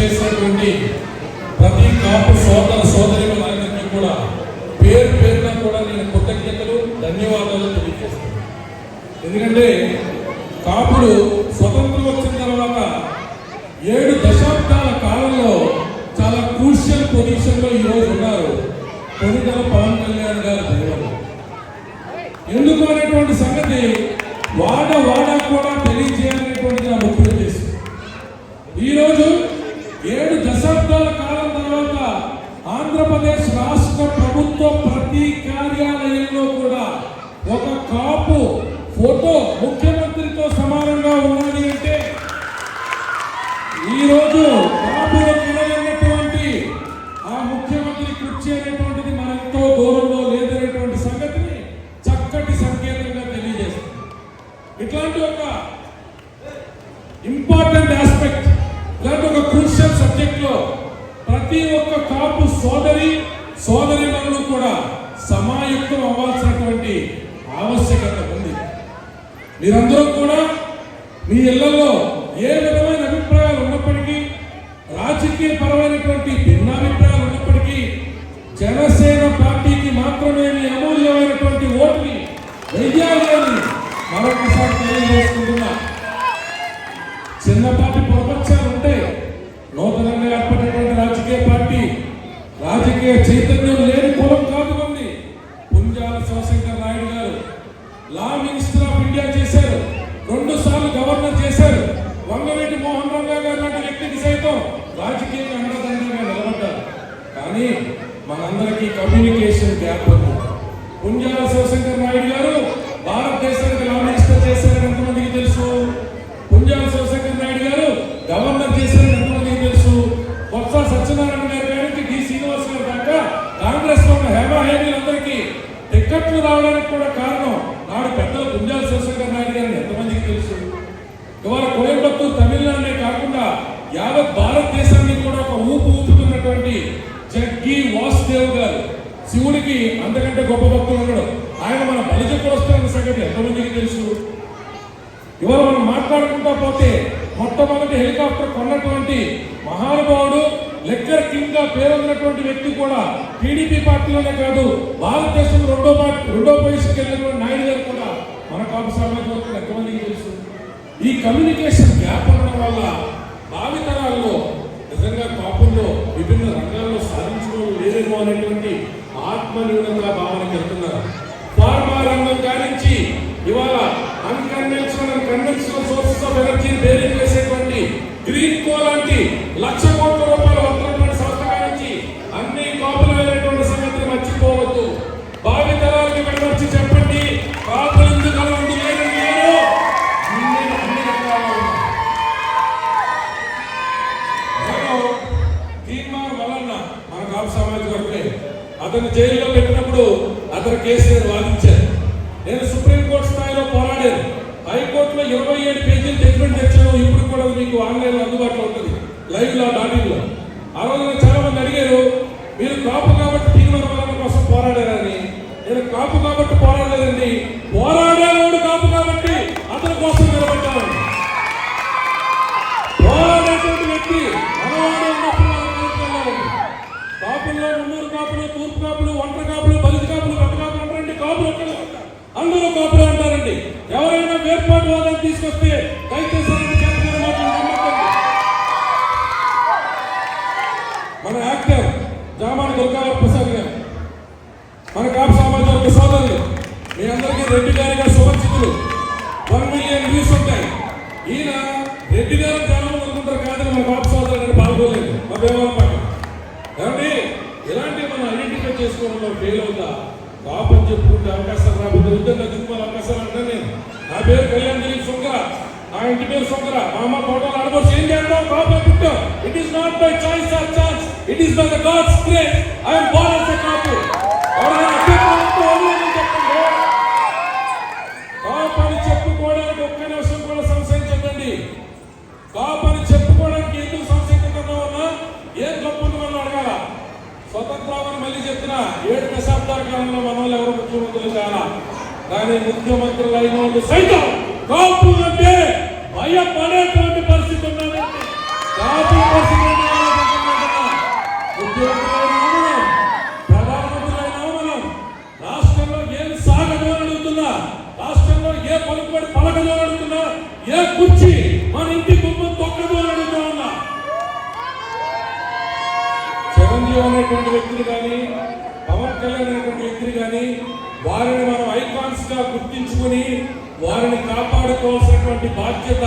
చేసినటువంటి ప్రతి కాపు సోదర సోదరులందరికీ కూడా పేరు పేరున కూడా నేను కృతజ్ఞతలు ధన్యవాదాలు తెలియజేస్తాను ఎందుకంటే ఇట్లాంటి ఒక ఇంపార్టెంట్ ఆస్పెక్ట్ ఇలాంటి ఒక క్రూషియల్ సబ్జెక్ట్లో ప్రతి ఒక్క కాపు సోదరి సోదరి కూడా సమాయుక్తం అవ్వాల్సినటువంటి ఆవశ్యకత ఉంది. మీరందరూ కూడా మీ ఇళ్ళలో ఏ విధమైన అభిప్రాయాలు ఉన్నప్పటికీ రాజకీయ పరమైనటువంటి పుంజాల శివశంకర్ నాయుడు గారు భారతదేశానికి లా మినిస్టర్ చేశారని ఎంతమందికి తెలుసు? పుంజాల శివశంకర్ నాయుడు గారు గవర్నర్ చేశారని ఎంతమందికి తెలుసు? బొత్స సత్యనారాయణ గారి గారికి డి. శ్రీనివాస్ గారు దాకా కాంగ్రెస్లో ఉన్న హేమాహేమీలందరికీ టిక్కెట్లు రావడానికి కూడా కారణం నాడు పెద్దలు పుంజాల శివశంకర్ నాయుడు గారిని ఎంతమందికి తెలుసు? ఇవాళ కోయంబత్తూరు తమిళనాడునే కాకుండా యావత్ భారతదేశాన్ని కూడా ఒక ఊపు ఊపుతున్నటువంటి శివుడికి అంతకంటే గొప్ప భక్తులు ఉన్నాడు ఆయన మన బలిజ కులస్తున్న సంగతి ఎంతమందికి తెలుసు? ఇవాళ మనం మాట్లాడుకుంటా పోతే మొట్టమొదటి హెలికాప్టర్ కొన్నటువంటి మహానుభావుడు లెక్కర్ కింగ్గా పేరొందినటువంటి వ్యక్తి కూడా టీడీపీ పార్టీలోనే కాదు భారతదేశం రెండో పార్టీ రెండో పొజిషన్కి వెళ్ళినటువంటి నాయుడు గారు కూడా మన కాపు సామాజిక ఎంతమందికి తెలుసు? ఈ కమ్యూనికేషన్ గ్యాప్ ఉండడం వల్ల భావితరాల్లో నిజంగా కాపుల్లో విభిన్న రంగాల్లో సాధించడం లేదేమో అనేటువంటి ఆత్మన్యూనంగా భావనకి వెళ్తున్నారు ఫార్మా రంగం కానించి ఇవాళ unconventional and conventional sources of energy bearing చేసేటువంటి గ్రీన్ కో లాంటి లక్ష కోట్ల రూపాయల వస్తున్నటువంటి సంస్థ కానించి అన్ని కాపులు వెళ్ళేటువంటి సంగతిని మర్చిపోవద్దు. భావి తరాలకి వెళ్ళొచ్చి చెప్పండి. కాపులు ఎందుకు అలా ఉంది అన్ని అన్ని తీర్మానం వలన మన కాపు సమాజం అతను జైల్లో పెట్టినప్పుడు అతను కేసీఆర్ వాదించాను. నేను సుప్రీంకోర్టు స్థాయిలో పోరాడాను. హైకోర్టులో ఇరవై ఏడు పేజీలు జడ్జిమెంట్ తెచ్చాను. ఇప్పుడు కూడా మీకు ఆన్లైన్లో అందుబాటులో ఉంటుంది. లైవ్లో డాటింగ్లో. ఆ రోజున చాలా మంది అడిగారు మీరు కాపు కాబట్టి తీర్మానం కోసం పోరాడారని. నేను కాపు కాబట్టి పోరాడలేదండి. పోరాడేవాడు కాపు కాబట్టి అతని కోసం నిలబడ్డాను. కాపులు మున్నూరు కాపులు తూర్పు కాపులు ఒంటరి కాపులు బలిత కాపులు పెద్ద కాపులు అంటారండి కాపులు ఒక్కడే అందరూ కాపులు అంటారండి. ఎవరైనా వేర్పాటు వాదాన్ని తీసుకొస్తే దయచేసి మన యాక్టర్ జామాని దుర్గావర ప్రసాద్ గారు. మన కాపు సామాజిక సోదరులు. మీ అందరికీ రెడ్డి గారిగా సుపరిచితులు వన్ మిలియన్ వ్యూస్ ఉంటాయి. ఈయన రెడ్డి గారు జనం అనుకుంటారు కాదని మన కాపు సోదరులు గారు పాల్గొలేదు మా దేవాలయం పక్కన ఏమండి ఇలాంటి మనం ఐడెంటిఫై చేసుకోవడంలో ఫెయిల్ అవుతా. కాపు అని చెప్పుకుంటే అవకాశాలు రాబోతే ఉద్యోగ దిగుమల అవకాశాలు అంటే నేను. నా పేరు కళ్యాణ్ దిలీప్ సుంకర నా ఇంటి పేరు సుంకర మా అమ్మ ఫోటోలు ఆడబోసి ఏం చేద్దాం కాపు పుట్టా it is not by choice or chance it is by the God's grace I'm born as a Kapu ఏడు దశాబ్దాల కాలంలో మనల్ని ఎవరు ముఖ్యమంత్రులు కాదా కానీ? ముఖ్యమంత్రులు అయిన వాళ్ళు సైతం కాపు అంటే భయం పడేటువంటి పరిస్థితి ఉన్నది. కాపు పరిస్థితి రాష్ట్రంలో ఏం అడుగుతున్నా రాష్ట్రంలో అడుగుతున్నా ఏ మన చిరంజీవి అనేటువంటి వ్యక్తులు కానీ గుర్తించుకుని వారిని కాపాడుకోవాల్సినటువంటి బాధ్యత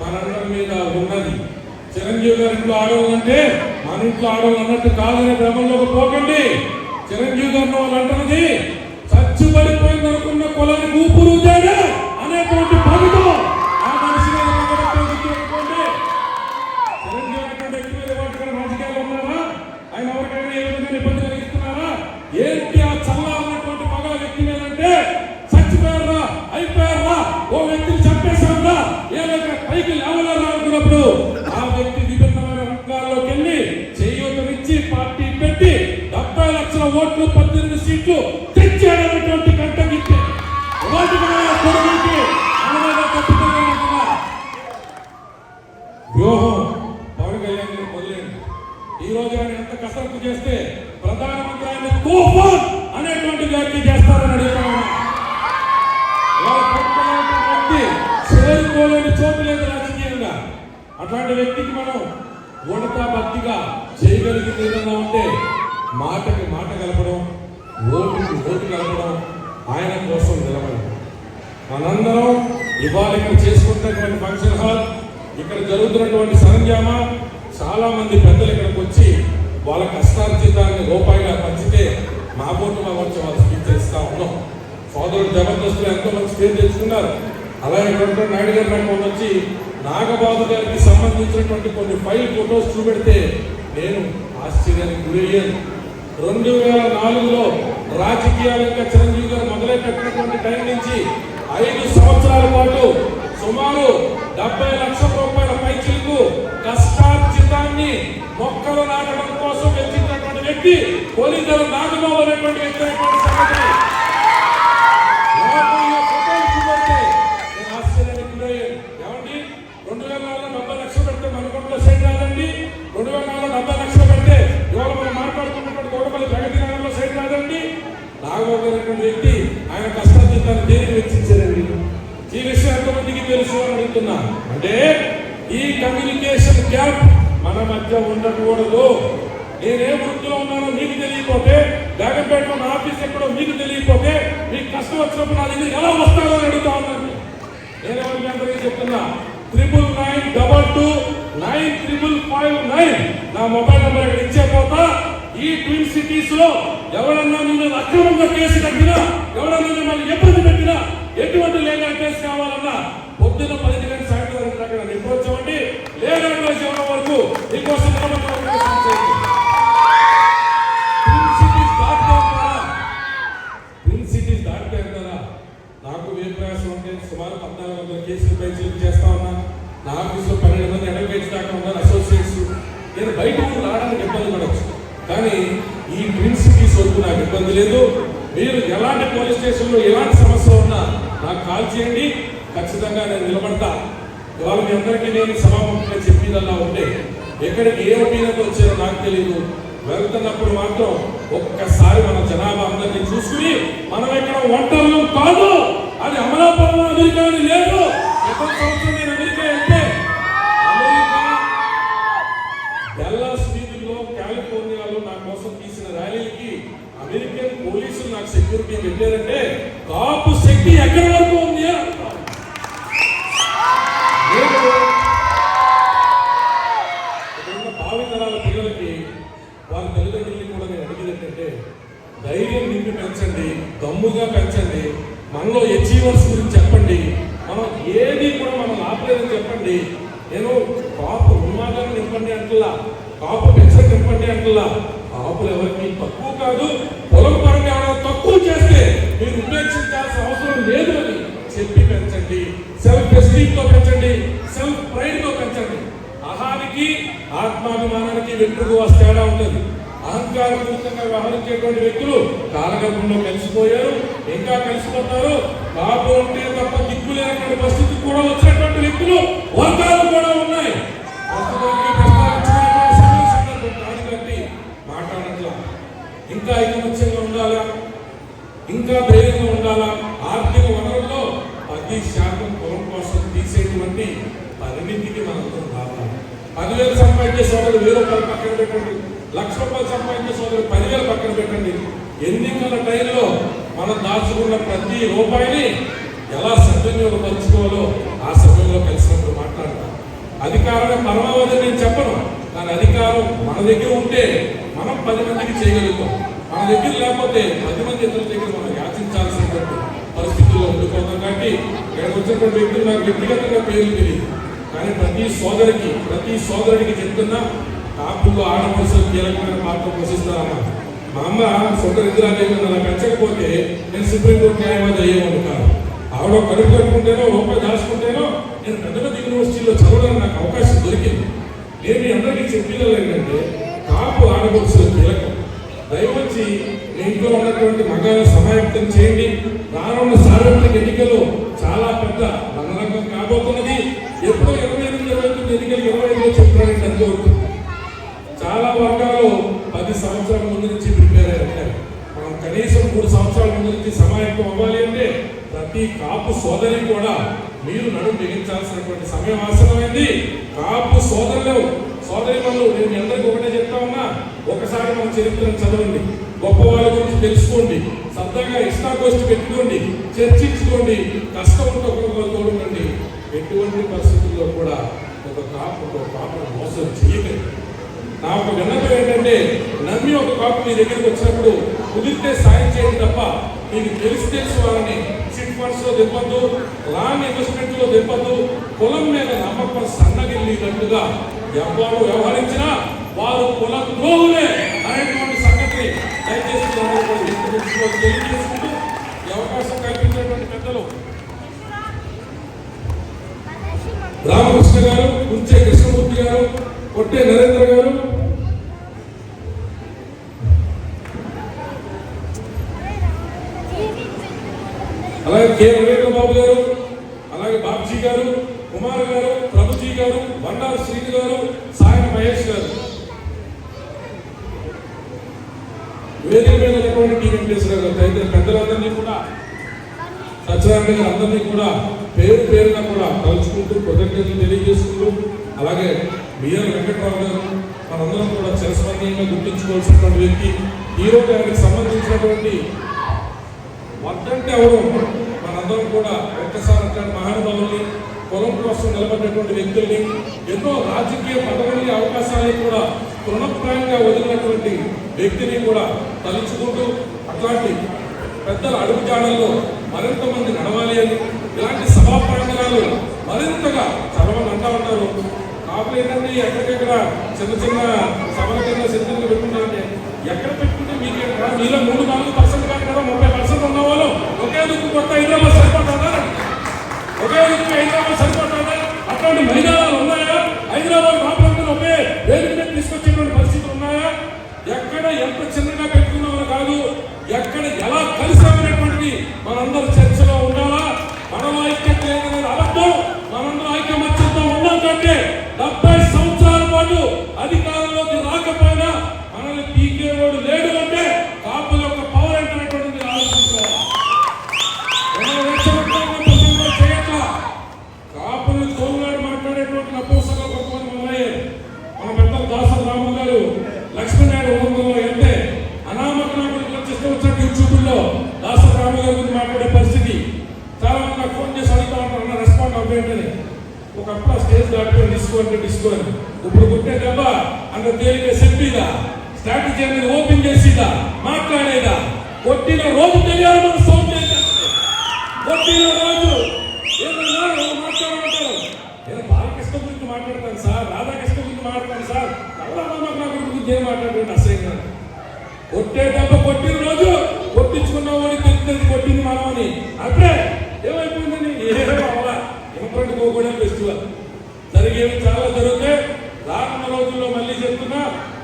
మనందరి మీద ఉన్నది. చిరంజీవి గారి ఇంట్లో ఆడవాలంటే మన ఇంట్లో ఆడవాలన్నట్టు కాదనే భ్రమంలోకి పోకండి. చిరంజీవి గారిని వాళ్ళు అంటున్నది ఓట్లు పద్దెనిమిది సీట్లు తెచ్చాడనేటువంటి కంటగిట్టి వ్యూహం పవన్ కళ్యాణ్ గారు మొదలైంది. ఈ రోజు ఆయన ఎంత కసరత్తు చేస్తే ప్రధానమంత్రి ఆయన తూఫాన్ అనేటువంటి వ్యాఖ్య చేస్తారని అడుగుతా వ్యక్తి చేరుకోలేని చోటు లేదు రాజకీయంగా. అట్లాంటి వ్యక్తికి మనం ఉడతా భక్తిగా చేయగలిగింది ఏదన్నా ఉంటే మాటకి మాట కలపడం ఓటుకి ఓటు కలపడం ఆయన కోసం నిలబడడం. మనందరం ఇవాళ ఇక్కడ చేసుకుంటున్నటువంటి ఫంక్షన్ హాల్ ఇక్కడ జరుగుతున్నటువంటి సరంజామా చాలామంది పెద్దలు ఇక్కడికి వచ్చి వాళ్ళ కష్టార్జితాన్ని రూపాయిగా పంచితే మా బోటు మా వచ్చి వాళ్ళు స్పీచ్ చేస్తూ ఉన్నాం. సోదరుడు జబర్దస్తులు ఎంతో మంది పేరు తెచ్చుకున్నారు. అలాగే డాక్టర్ నాయుడు గారు నాకు వచ్చి నాగబాబు గారికి సంబంధించినటువంటి కొన్ని ఫైల్ ఫొటోస్ చూపెడితే నేను ఆశ్చర్యానికి గురయ్యాను. రెండు వేల నాలుగులో రాజకీయాలంగా చిరంజీవి గారు మొదలైపెట్టినటువంటి టైం నుంచి ఐదు సంవత్సరాల పాటు సుమారు డెబ్బై లక్షల రూపాయల పైచీలకు కష్టార్జితాన్ని మొక్కలు నాటడం కోసం వెచ్చించినటువంటి వ్యక్తి పోలీసులు నాగబాబు అనేటువంటి వ్యక్తి అనేటువంటి సంగతి. గ్యాప్ మన మధ్య ఉండకూడదు. నేనే వృత్తిలో ఉన్నానో మీకు తెలియకపోతే బేగంపేటలో నా ఆఫీస్ ఎక్కడో మీకు తెలియకపోతే మీకు కష్టం వచ్చినప్పుడు నా దగ్గర ఎలా వస్తారో అని అడుగుతా ఉన్నాను. నేను ఎవరికి అందరికీ చెప్తున్నా? Triple nine double two nine triple five nine నా మొబైల్ నెంబర్ ఇక్కడ ఇచ్చే పోతా ఈ ట్విన్ సిటీస్లో ఎవరన్నా మీరు అక్రమంగా కేసు కట్టినా ఎవరన్నా మిమ్మల్ని ఇబ్బంది పెట్టినా ఎటువంటి లీగల్ కేసు కావాలన్నా పొద్దున పది గంటల సాయంత్రం వరకు అక్కడ నిప్పొచ్చామండి లీగల్ కేసు ఎవరి వరకు మీకోసం నిలబడి సిటీస్ దాటిపోయాం కదా నాకు ఏ ప్రయాసం ఉంటే సుమారు పద్నాలుగు వందల కేసులు పైచీలు చేస్తా ఉన్నా నా ఆఫీస్లో పన్నెండు మంది అడ్వకేట్స్ దాకా ఉన్నారు అసోసియేట్స్ నేను బయట ఊరు రావడానికి ఇబ్బంది పడవచ్చు కానీ ఈ ట్విన్ సిటీస్ వరకు నాకు ఇబ్బంది లేదు మీరు ఎలాంటి పోలీస్ స్టేషన్లో ఎలాంటి సమస్య ఉన్నా నాకు కాల్ చేయండి ఖచ్చితంగా నేను నిలబడతా ఇవాళ మీ అందరికీ నేను సభాముఖంగా చెప్పేదల్లా ఉంటే ఎక్కడికి ఏ ఒపీనియన్ వచ్చారో నాకు తెలియదు వెళ్తున్నప్పుడు మాత్రం ఒక్కసారి మన జనాభా అందరినీ చూసుకుని మనం ఇక్కడ ఒంటరిలో కాదు. అది అమలాపురం అమెరికా అని లేదు. క్రితం సంవత్సరం నేను అమెరికా వెళ్తే అమెరికా డల్లాస్ వీధుల్లో కాలిఫోర్నియాలో నా కోసం తీసిన ర్యాలీకి అమెరికన్ పోలీసులు నాకు సెక్యూరిటీ పెట్టారంటే కాపు శక్తి ఎక్కడ వరకు ఉంది అని అడుగుతా ఉన్నా. నేను ఇక్కడున్న భావితరాల పిల్లలకి వారి తల్లిదండ్రులకి కూడా నేను అడిగేది ఏంటంటే ధైర్యం నింపి పెంచండి దమ్ముగా పెంచండి. మనలో అచీవర్స్ గురించి చెప్పండి. మనం ఏది కూడా మనం ఆపలేదని చెప్పండి. నేను కాపు ఉన్మాదాన్ని నింపండి అంటలా కాపు పెంచడం నింపండి అంటలా కాపులు ఎవరికి తక్కువ కాదు పొలం పరంగా ఎవరైనా తక్కువ చేస్తే మీరు ఉపేక్షించాల్సిన అవసరం లేదు అని చెప్పి పెంచండి. సెల్ఫ్ ఎస్టీమ్తో పెంచండి. సెల్ఫ్ ప్రైడ్తో పెంచండి. అహానికి ఆత్మాభిమానానికి వెంట్రుకు వస్తేడా తేడా ఉంటుంది. అహంకారపూరితంగా వ్యవహరించేటువంటి వ్యక్తులు కాలగర్భంలో కలిసిపోయారు ఇంకా కలిసిపోతారు. కాపు ఉంటే తప్ప దిక్కు లేనటువంటి పరిస్థితి కూడా వచ్చినటువంటి వ్యక్తులు వర్గాలు కూడా ఉన్నాయి. మాట్లాడట్లా. ఇంకా ఐకమత్యంగా ఉండాలా? ఇంకా ధైర్యంగా ఉండాలా? ఆర్థిక వనరుల్లో పది శాతం పొలం కోసం తీసేటువంటి పరిమితికి మనందరం రావాలి పదివేలు సంపాదించే సోదరులు వేల రూపాయలు పక్కన లక్ష రూపాయలు సంపాదించే సోదరు పదివేలు పక్కన పెట్టండి. ఎన్నికల టైంలో మనం దాచుకున్న ప్రతి రూపాయిని ఎలా సద్వినియోగపరచుకోవాలో ఆ సమయంలో కలిసినప్పుడు మాట్లాడతాం. అధికారమే పరమావధి నేను చెప్పను. కానీ అధికారం మన దగ్గర ఉంటే మనం పది మందికి చేయగలుగుతాం. మన దగ్గర లేకపోతే పది మంది ఇతరుల దగ్గర మనం యాచించాల్సినటువంటి పరిస్థితుల్లో ఉండిపోతాం. కాబట్టి ఇక్కడికి వచ్చినటువంటి వ్యక్తులు నాకు వ్యక్తిగతంగా పేర్లు తెలియదు. కానీ ప్రతి సోదరికి ప్రతి సోదరుడికి చెప్తున్నా కాపులు ఆడపడుచులు కీలకమైన పాత్ర పోషిస్తారన్న మా అమ్మ సొంత నిద్ర ఇందిరాదేవి అలా పెంచకపోతే నేను సుప్రీంకోర్టు న్యాయవాది అయ్యేవాడు కాదు. ఆవిడ కడుపు కట్టుకుంటేనో రూపాయి దాచుకుంటేనో నేను పెద్ద పెద్ద యూనివర్సిటీలో చదవడానికి నాకు అవకాశం దొరికింది. నేను మీ అందరికీ చెప్పేది ఏంటంటే కాపు ఆడపడుచులు కీలకం. దయవచ్చి మీ ఇంట్లో ఉన్నటువంటి మగాన్ని సమాయత్తం చేయండి. రానున్న సార్వత్రిక ఎన్నికలు చాలా పెద్ద రణరంగం కాబోతున్నది. ఎప్పుడో ఇరవై ఎనిమిది ఇరవై తొమ్మిది ఎన్నికలు ఇరవై ఐదులో చెప్తున్నారంటే అది అవుతుంది చాలా వర్గాలు పది సంవత్సరాల ముందు నుంచి ప్రిపేర్ అయ్యారు. మనం కనీసం మూడు సంవత్సరాల ముందు నుంచి సమాయత్తం అవ్వాలి అంటే ప్రతి కాపు సోదరి కూడా మీరు నడుము బిగించాల్సినటువంటి సమయం అవసరమైంది కాపు సోదరులు సోదరి వాళ్ళు నేను మీ అందరికీ ఒకటే చెప్తా ఉన్నా. ఒకసారి మన చరిత్రను చదవండి. గొప్ప వాళ్ళ గురించి తెలుసుకోండి. సరదాగా ఇష్టాగోష్ఠి పెట్టుకోండి. చర్చించుకోండి. కష్టం ఉంటే ఒకరికొకరు తోడుకోండి ఎటువంటి పరిస్థితుల్లో కూడా ఒక కాపు ఒక కాపును మోసం చేయలేదు. నా ఒక విన్నపం ఏంటంటే నమ్మి ఒక కాపు మీ దగ్గరికి వచ్చినప్పుడు కుదిరితే సాయం చేయండి తప్ప మీకు తెలిసి తెలిసి వాళ్ళని చిట్ ఫండ్స్లో దింపద్దు లాంగ్ ఇన్వెస్ట్మెంట్లో దింపద్దు కులం మీద నమ్మకం సన్నగిల్లినట్టుగా ఎవరు వ్యవహరించినా వారు కుల ద్రోహులే అనేటువంటి సంగతి దయచేసి తెలియజేసుకుంటూ ఈ అవకాశం కల్పించినటువంటి పెద్దలు రామకృష్ణ గారు కుంచే కృష్ణమూర్తి గారు కొట్టే నరేంద్ర గారు అలాగే కె. వివేకబాబు గారు అలాగే బాబ్జీ గారు కుమార్ గారు ప్రభుజీ గారు బండారు శ్రీని గారు సాయం మహేష్ గారు. వేదిక మీద ఉన్నటువంటి టీ వెంకటేశ్వర గారు అయితే పెద్దలందరినీ కూడా సత్యనారాయణ గారు అందరినీ కూడా పేరు పేరున కూడా తలుచుకుంటూ కృతజ్ఞతలు తెలియజేసుకుంటూ అలాగే బిఆర్ వెంకట్రావు గారు మనందరం కూడా చిరస్మరణీయంగా గుర్తించుకోవాల్సినటువంటి వ్యక్తి. ఈరోజు ఆయనకు సంబంధించినటువంటి వద్దంటే ఎవరు? అందరం కూడా ఒక్కసారి అట్లాంటి మహానుభావుల్ని పొలం కోసం నిలబడినటువంటి వ్యక్తుల్ని ఎన్నో రాజకీయ పదవుల్ని అవకాశాలని కూడా తృణప్రాయంగా వదిలినటువంటి వ్యక్తిని కూడా తలుచుకుంటూ అట్లాంటి పెద్దల అడుగుజాడల్లో మరింత మంది నడవాలి అని ఇలాంటి సభా ప్రాంగణాలు మరింతగా చదవని అంటా ఉంటారు. కాపులు ఏంటంటే ఎక్కడికెక్కడ చిన్న చిన్న సభల కింద సిద్ధంగా పెట్టుకుంటారంటే ఎక్కడ పెట్టుకుంటే మీకు మీలో మూడు నాలుగు పర్సెంట్ కాదు కదా ముప్పై పర్సెంట్ ఉన్న వాళ్ళు ఒకే దుక్కు కొత్త హైదరాబాద్ సరిపోతుందా ఒకే దుక్కు హైదరాబాద్ సరిపోతుందా అట్లాంటి మైదానాలు ఉన్నాయా? హైదరాబాద్ కాపులందరూ ఒకే వేదిక మీద తీసుకొచ్చేటువంటి పరిస్థితులు ఉన్నాయా? ఎక్కడ ఎంత చిన్నగా పెట్టుకున్నామో కాదు ఎక్కడ ఎలా కలిసామనేటువంటిది మనందరూ చర్చలో ఉండాలా? మనం ఐక్యత లేదనేది అబద్ధం. మనందరూ ఐక్యమత్యంతో ఉన్నాం కంటే అంత తేలిక చెప్పిదా? స్ట్రాటజీ అనేది ఓపెన్ చేసిదా? మాట్లాడేదా? కొట్టిన రోజు తెలియాలి మన సౌండ్ చేసేస్తే కొట్టిన రోజు. మాట్లాడమంటారు. నేను బాలకృష్ణ గురించి మాట్లాడతాను సార్ రాధాకృష్ణ గురించి మాట్లాడతాను సార్. కమలామామ గురించి ఏం మాట్లాడండి అసహ్యంగా కొట్టే దెబ్బ కొట్టిన రోజు కొట్టించుకున్న వాడికి తెలుస్తుంది కొట్టింది మనం అని అప్పుడే ఏమైపోయిందని? ఏమో అవ్వాలా. ఇంపార్టెంట్ పోకూడదు ఫెస్టివల్. జరిగేవి చాలా జరుగుతాయి. రానున్న రోజుల్లో మళ్ళీ చెప్తున్నా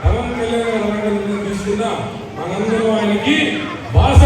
పవన్ కళ్యాణ్ గారు అలాంటి నిర్ణయం తీసుకున్నా మనందరం ఆయనకి భాష